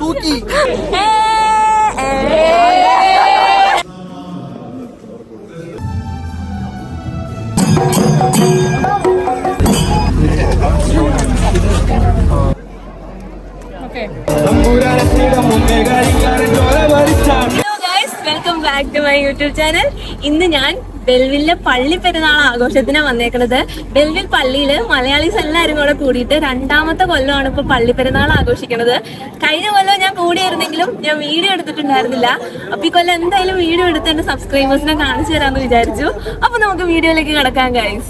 തൂക്കി. Welcome back to my YouTube channel ഇന്ന് ഞാൻ ബെൽവില്ലെ പള്ളി പെരുന്നാൾ ആഘോഷത്തിനാണ് വന്നേക്കുന്നത് ബെൽവിൽ പള്ളിയിൽ മലയാളീസ് എല്ലാവരും കൂടെ കൂടിയിട്ട് രണ്ടാമത്തെ കൊല്ലമാണ് ഇപ്പൊ പള്ളി പെരുന്നാൾ ആഘോഷിക്കുന്നത് കഴിഞ്ഞ കൊല്ലം ഞാൻ കൂടിയായിരുന്നെങ്കിലും ഞാൻ വീഡിയോ എടുത്തിട്ടുണ്ടായിരുന്നില്ല. അപ്പൊ ഈ കൊല്ലം എന്തായാലും വീഡിയോ എടുത്ത് എന്റെ സബ്സ്ക്രൈബേഴ്സിനെ കാണിച്ചു തരാമെന്ന് വിചാരിച്ചു. അപ്പൊ നമുക്ക് വീഡിയോയിലേക്ക് കിടക്കാൻ ഗൈസ്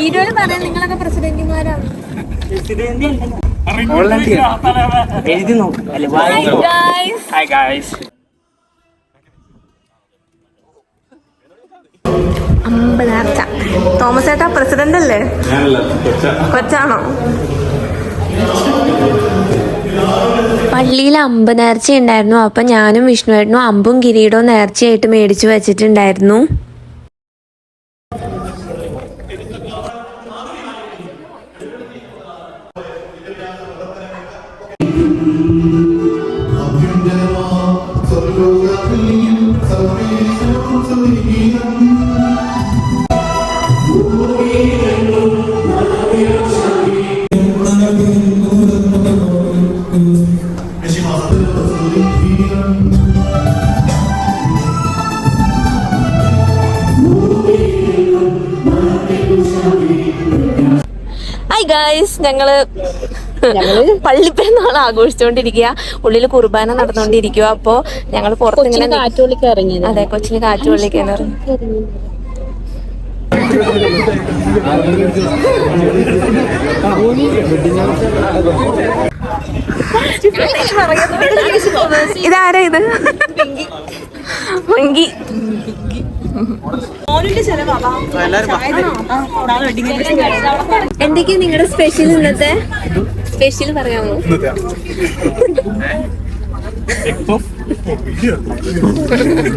വീഡിയോയിൽ പറയാൻ നിങ്ങളൊക്കെ പ്രസിഡന്റുമാരാണ്. എഴുതി നോക്ക്. അമ്പതാർച്ച തോമസ് ഏട്ടാ പ്രസിഡന്റ് അല്ലേ? കൊച്ചാണോ? പള്ളിയിൽ അമ്പ് നേർച്ച ഉണ്ടായിരുന്നു അപ്പൊ ഞാനും വിഷ്ണുവേട്ടനും അമ്പും കിരീടവും നേർച്ചയായിട്ട് മേടിച്ചു വെച്ചിട്ടുണ്ടായിരുന്നു. ഹായ് ഗായ്സ് ഞങ്ങൾ പള്ളിപ്പെരുന്നാൾ ആഘോഷിച്ചുകൊണ്ടിരിക്കുക ഉള്ളിൽ കുർബാന നടന്നുകൊണ്ടിരിക്കുക അപ്പോ ഞങ്ങൾ പുറത്തിങ്ങനെ അതെ കൊച്ചിന് കാറ്റ് കൊള്ളിക്കാൻ ഇതാരാ ഇത്? വെങ്കി എന്തൊക്കെയാ നിങ്ങളുടെ സ്പെഷ്യൽ ഇന്നത്തെ സ്പെഷ്യൽ പറയാമോ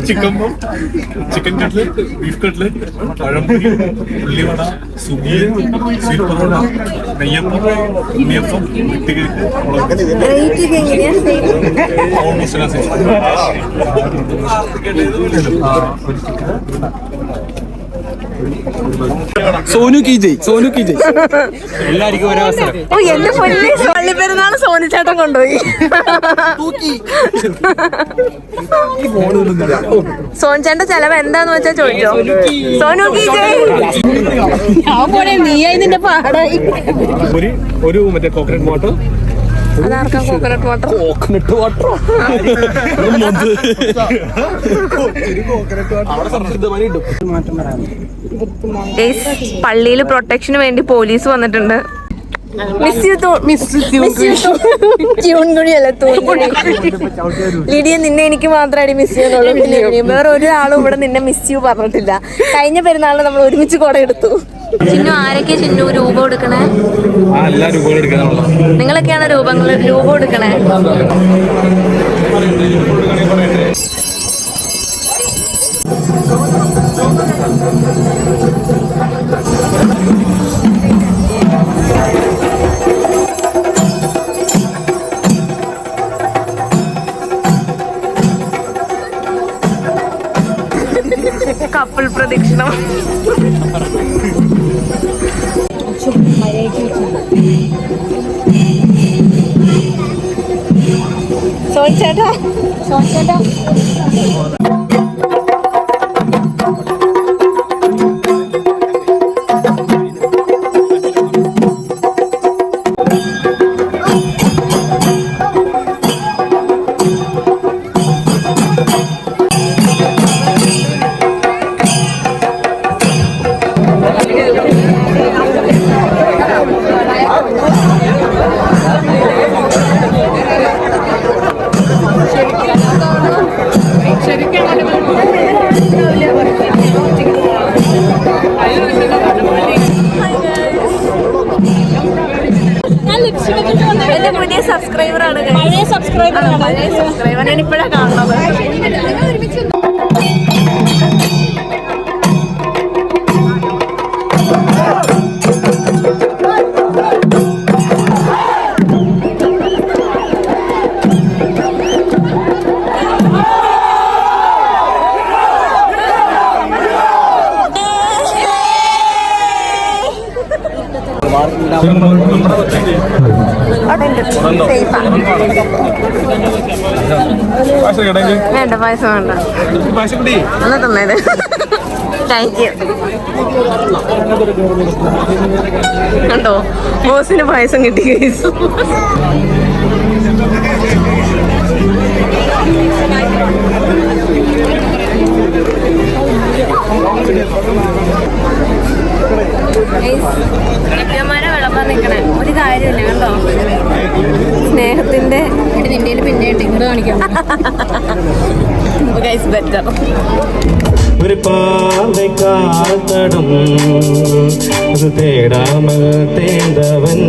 chicken chicken cutlet beef cutlet പഴംപൊരി ഉള്ളിവട സുഗിയൻ സ്വീറ്റ് പൊറോട്ട നെയ്യപ്പം ഉണ്ണിയപ്പം ഓൾമോസ്റ്റ് എല്ലാ സൈസും സോനു കി ജയ് സോനു കി ജയ്. എല്ലാവർക്കും ഒരു അവസരം. ഓ എന്റെ പൊന്നി. പള്ളി പെരുന്നാൾ ചേട്ടൻ കൊണ്ടുപോയി. തൂക്കി. ചേട്ടന്റെ ചെലവ് എന്താന്ന് വെച്ചാ ചോദിച്ചോ? സോനു കി ജയ്. ഒരു ഒരു മറ്റേ കോക്കനട്ട് വാട്ടർ അതാർക്കാ കോക്കനട്ട് വാട്ടർ കോക്കനട്ട് വാട്ടർ പള്ളിയിൽ പ്രൊട്ടക്ഷന് വേണ്ടി പോലീസ് വന്നിട്ടുണ്ട്. ലിഡിയ നിന്നെ എനിക്ക് മാത്രമേ മിസ് ചെയ്യുന്നുള്ളൂ. വേറെ ഒരാളും ഇവിടെ നിന്നെ മിസ് ചെയ്യൂ പറഞ്ഞിട്ടില്ല. കഴിഞ്ഞ പെരുന്നാളിന് നമ്മൾ ഒരുമിച്ച് കുട എടുത്തു ചിന്നു ആരൊക്കെ ചിന്നു രൂപം എടുക്കണേ? ആ എല്ലാ രൂപകളും എടുക്കാനുള്ള. നിങ്ങളൊക്കെയാണ് രൂപങ്ങൾ രൂപം എടുക്കണേ? കപ്പിൾ പ്രദക്ഷിണം. সরষেটা সরষেটা സബ്സ്ക്രൈബർ ആണ് പഴയ സബ്സ്ക്രൈബർ പഴയ സബ്സ്ക്രൈബർ ഞാൻ ഇപ്പോഴാണ് കാണുന്നത്. Gracias. വേണ്ട പായസം വേണ്ട. പായസം കുടി. ഒന്ന് തന്നേത് താങ്ക് യു കണ്ടോ? ബോസിന് പായസം കിട്ടി കേസ് കെട്ടിയന്മാരെ ബെറ്റർ ഒരു പാവൈ കാത്തടും. അത് തേടാമൽ തേണ്ടവൻ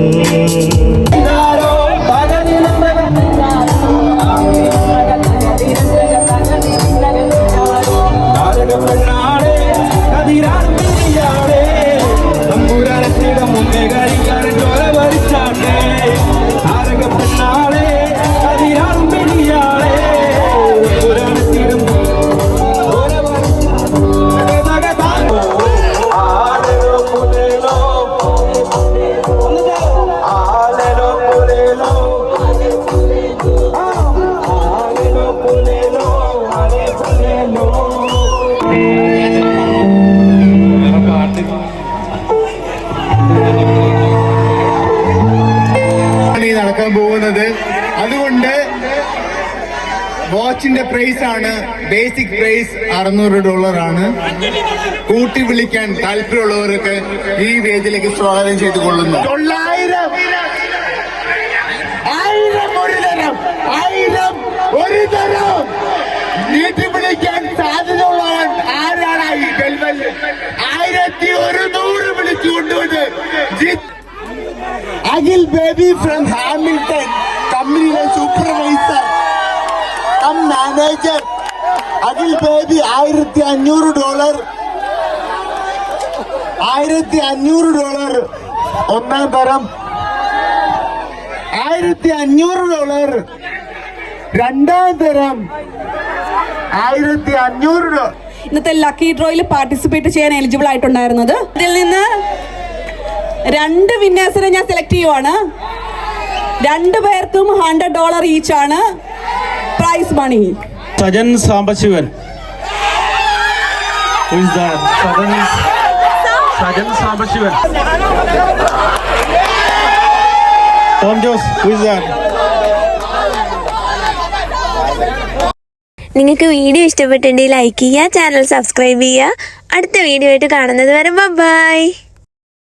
വാച്ചിന്റെ പ്രൈസ് ആണ്. ബേസിക് പ്രൈസ് അറുന്നൂറ് ഡോളർ ആണ്. കൂട്ടി വിളിക്കാൻ താല്പര്യമുള്ളവർക്ക് ഈ വേദിയിലേക്ക് സ്വാഗതം ചെയ്തു കൊള്ളുന്നു അഖിൽ ബേബി ഫ്രം ഹാമിൽട്ടൺ. കമ്പനിയിലെ സൂപ്പർവൈസർ മാനേജർ അഖിൽ ബേബി ആയിരത്തി അഞ്ഞൂറ് ഡോളർ ആയിരത്തി അഞ്ഞൂറ് ഡോളർ ഒന്നാം തരം. ആയിരത്തി അഞ്ഞൂറ് ഡോളർ രണ്ടാം തരം. ആയിരത്തി അഞ്ഞൂറ് ഡോളർ ഇന്നത്തെ ലക്കി ഡ്രോയിൽ പാർട്ടിസിപ്പേറ്റ് ചെയ്യാൻ എലിജിബിൾ ആയിട്ടുണ്ടായിരുന്നത്. ഇതിൽ നിന്ന് രണ്ട് വിന്നേഴ്സിനെ ഞാൻ സെലക്ട് ചെയ്യുവാണ്. രണ്ട് പേർക്കും ഹൺഡ്രഡ് ഡോളർ ഈച്ച് ആണ്. Price money Sajan Sambasivan? Sajan Sajan Sambasivan. Tom Jose Who is നിങ്ങൾക്ക് വീഡിയോ ഇഷ്ടപ്പെട്ടിട്ടുണ്ടെങ്കിൽ ലൈക്ക് ചെയ്യുക ചാനൽ സബ്സ്ക്രൈബ് ചെയ്യുക. അടുത്ത വീഡിയോ ആയിട്ട് കാണുന്നത് വരെ ബൈ